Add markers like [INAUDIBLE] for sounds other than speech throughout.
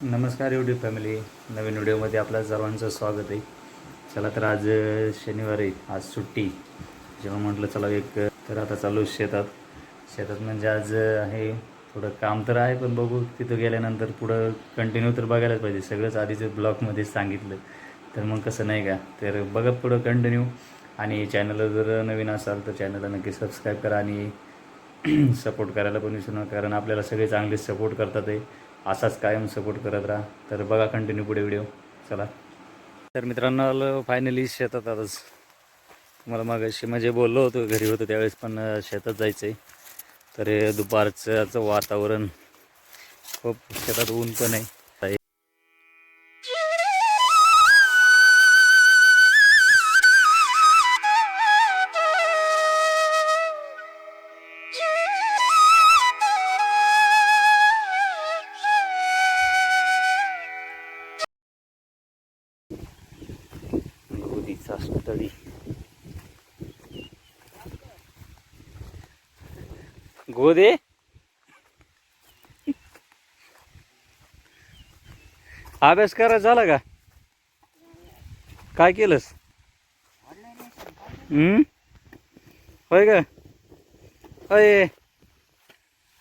नमस्कार YouTube family. नवीन व्हिडिओमध्ये आपल्या सर्वांचं स्वागत आहे. चला तर आज शनिवारी शनिवार आहे. आज सुट्टी. जेव्हा म्हटलं चला एक तर आता चालू शेतात. शेतात म्हणजे आज आहे थोडं काम तर आहे पण बघू तिथं गेल्यानंतर पुढं कंटिन्यू तर बघायलाच पाहिजे. सगळंच आधीच ब्लॉगमध्ये सांगितलं तर मग कसं नाही का? तर बघा पुढं कंटिन्यू आणि चॅनलला जर नवीन असाल तर चॅनलला नक्की सबस्क्राईब करा आणि [CLEARS THROAT] सपोर्ट करायला पण विसरू नका. कारण आपल्याला सगळे चांगले सपोर्ट करतात आहे असाच कायम सपोर्ट करत राहा. तर बघा कंटिन्यू पुढे व्हिडिओ चला. तर मित्रांनो फायनली शेतात आताच तुम्हाला मागाशी म्हणजे बोललो होतो घरी होतो त्यावेळेस पण शेतात जायचं आहे तर दुपारचं वातावरण खूप शेतात ऊन पण आहे. गोदे. अभ्यास करायचा झाला का? काय केलंस? हम्म? होय का? होय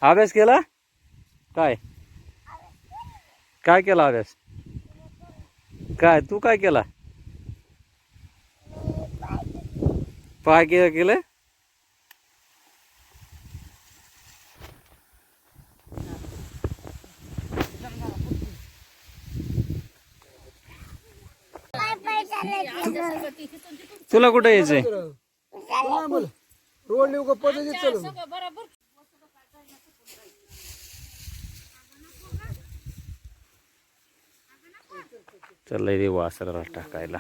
अभ्यास केला? काय? काय केला अभ्यास? काय तू काय केला? पाय केलं? तुला कुठं यायचंय? रोड नेऊ का चाललंय ते वासराला टाकायला.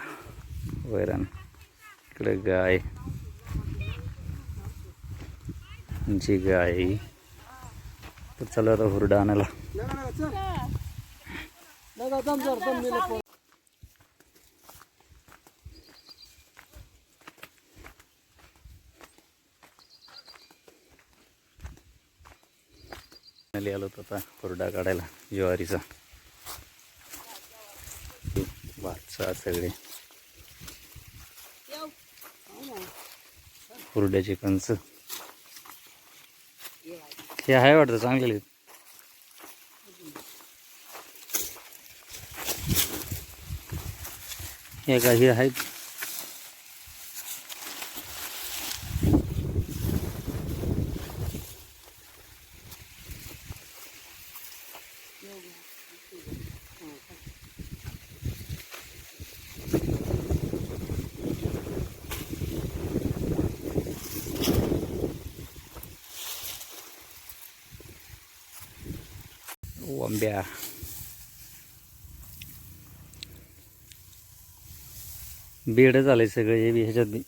वैरण. इकडे गाय. जी गाय. तर चला आता हुरडा आणायला. फायनली आलो होतो आता हुरडा काढायला ज्वारीचा. भातचा सगळे. हुरड्याचे कंच हे आहे वाटतं चांगले हे काही आहेत? वंब्या बेड झाले सगळे हे बी ह्याच्यात बी.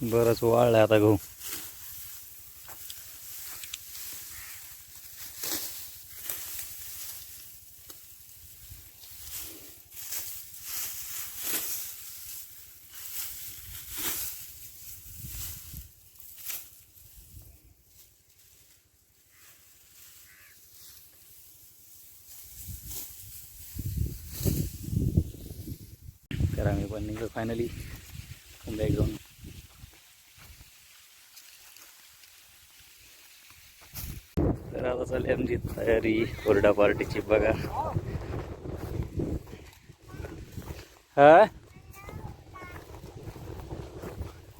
बरंच वाळलं आता गहू. पण निघलो फायनली बॅग घेऊन तर आता चालली आमची तयारी ओरडा पार्टीची बघा. हा?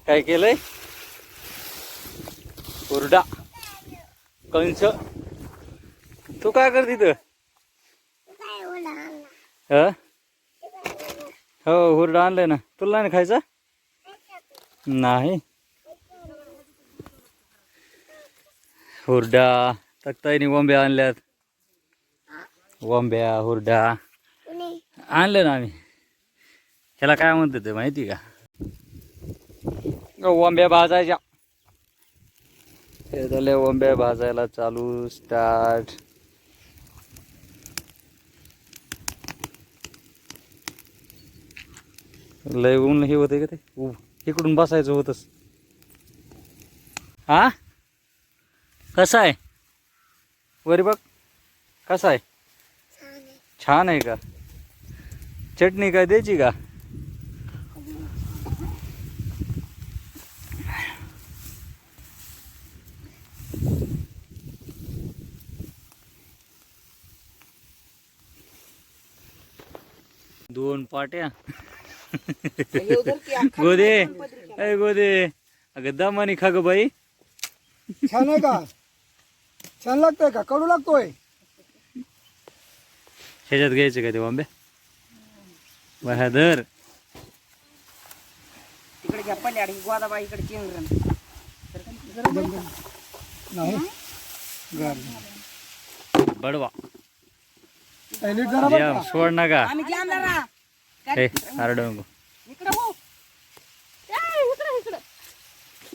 काय केलंय? ओरडा कंस. तू काय कर तिथं हो हुरडा आणलाय ना. तुला नाही खायचा? नाही. हुरडा. तक्ताईने वंब्या आणल्यात. वंब्या हुरडा. आणले ना आम्ही. ह्याला काय म्हणतात ते माहिती का? वंब्या भाजायच्या. हे झाले वंब्या भाजायला चालू स्टार्ट लय ऊन हे होते का ते? उ इकडून बसायचं होतच. हा कसा आहे? वरी बघ. कसा आहे? छान आहे का? चटणी काय द्यायची का? दोन पाट्या. गोदे. अय गोदे. अगं दमानी खा ग बाई. छान आहे का? छान लागतंय का? कडू लागतोय? ह्याच्यात घ्यायचं का ते वांबे? बहादर तिकडे घ्या पल्याड ही गोदाबाई इकडे चिंगरण नाही. गार. बडवा. ए, नीट जरा बघ द्या, का. आम्ही हे आरडू इकडे हो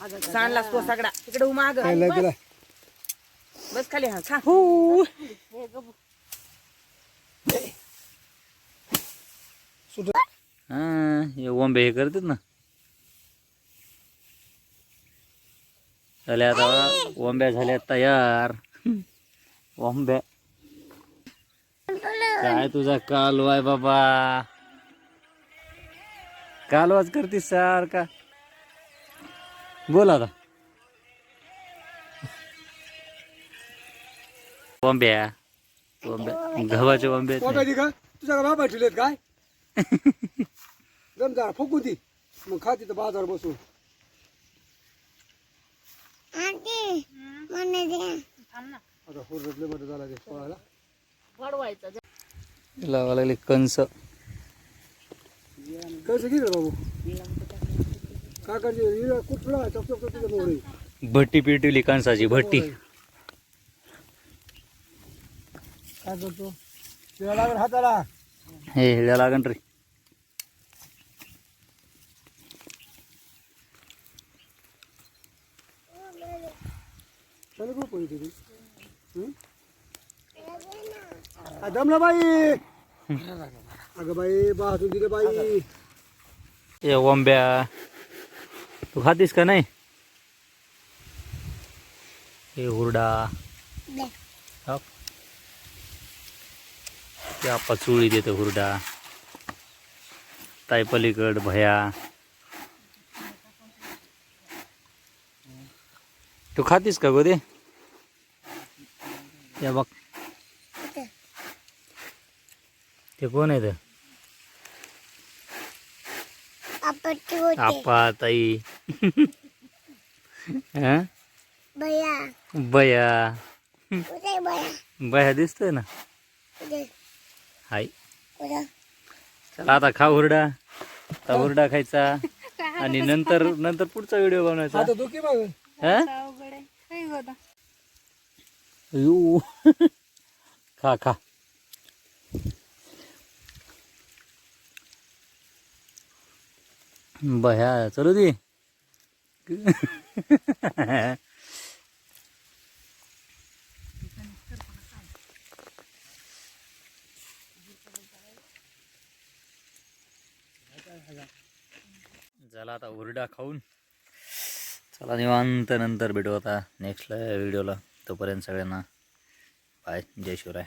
सांडलास तो सगळा. तिकडे हो माग काय लय केलं? बस. खाली हा खा. हा. हे वंबे हे करतात ना. झाल्या आता वंब्या झाल्या तयार. वंब्या काय तुझा कालवा आहे बाबा? कालवाच करतीस सारखा. बोल आता. वंब्या वंब्या गव्हाचे. दे का? तुझ्या बाबा ठेवलेत काय? जम जरा फुकून ती मग खा तिथं बाजार बसून. आता हुरडले बरं झाला ते सोळाला लावा लागले कंस. कसं गेलं बाबू? कुठला भट्टी पेटवली कंसाची भट्टी. काय करतो? लागेल हाताला. हे लागन रे. दमला बाई. अगं बाई दिले बाई. ए तू खातीस का नाही? हे हुरडा. हाप. ते आपा चुळी देतो हुरडा. ताई पलीकड भया. तू खातीस का गोदे? या बघ. ते कोण आहे ते आपा ताई. [LAUGHS] हं? बया. बया. दिसतोय ना? हाय. चला आता खा हुरडा. आता हुरडा खायचा. [LAUGHS] आणि नंतर नंतर पुढचा व्हिडिओ बनवायचा. हं? यू [LAUGHS] खा खा. बया चलू दे. झाला आता उरडा खाऊन. चला निवांत नंतर भेटू आता नेक्स्ट व्हिडिओला तोपर्यंत सगळ्यांना बाय जय शिवराय.